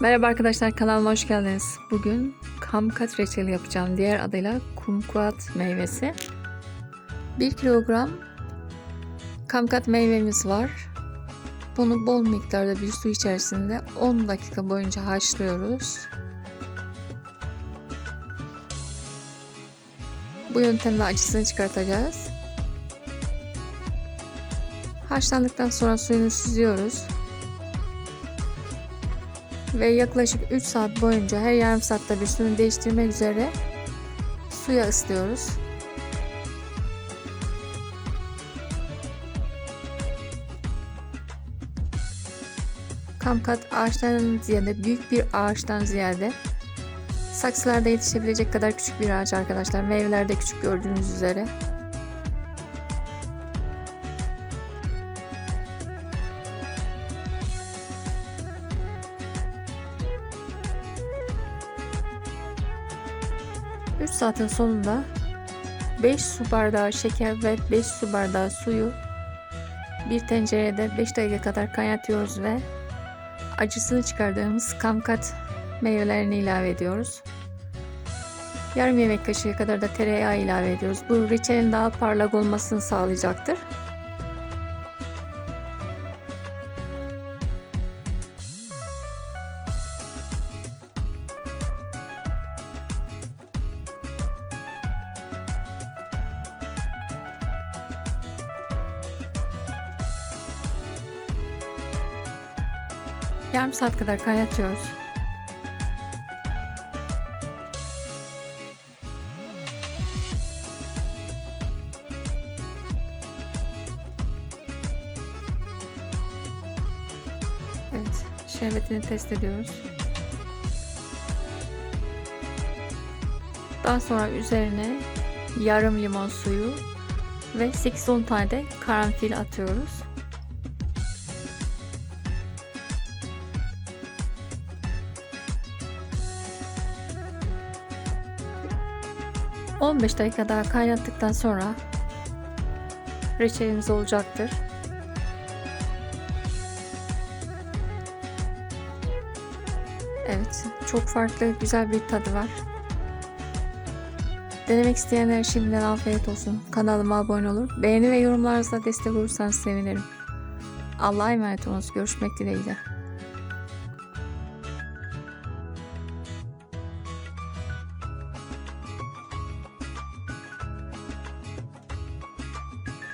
Merhaba arkadaşlar kanalıma hoş geldiniz. Bugün kamkat reçeli yapacağım. Diğer adıyla kumkuat meyvesi. 1 kilogram kamkat meyvemiz var. Bunu bol miktarda bir su içerisinde 10 dakika boyunca haşlıyoruz. Bu yöntemle acısını çıkartacağız. Haşlandıktan sonra suyunu süzüyoruz. Ve yaklaşık 3 saat boyunca her yarım saatte bir suyunu değiştirmek üzere suya ıslıyoruz. Kamkat ağaçtan ziyade büyük bir ağaçtan ziyade saksılarda yetişebilecek kadar küçük bir ağaç arkadaşlar. Meyveler de küçük gördüğünüz üzere. Üç saatin sonunda 5 su bardağı şeker ve 5 su bardağı suyu bir tencerede 5 dakika kadar kaynatıyoruz ve acısını çıkardığımız kamkat meyvelerini ilave ediyoruz. Yarım yemek kaşığı kadar da tereyağı ilave ediyoruz. Bu reçelin daha parlak olmasını sağlayacaktır. Yarım saat kadar kaynatıyoruz. Evet, şerbetini test ediyoruz. Daha sonra üzerine yarım limon suyu ve 8-10 tane de karanfil atıyoruz. 15 dakika daha kaynattıktan sonra reçelimiz olacaktır. Evet, çok farklı, güzel bir tadı var. Denemek isteyenler şimdiden afiyet olsun. Kanalıma abone olur. Beğeni ve yorumlarınızla destek olursanız sevinirim. Allah'a emanet olunuz. Görüşmek dileğiyle.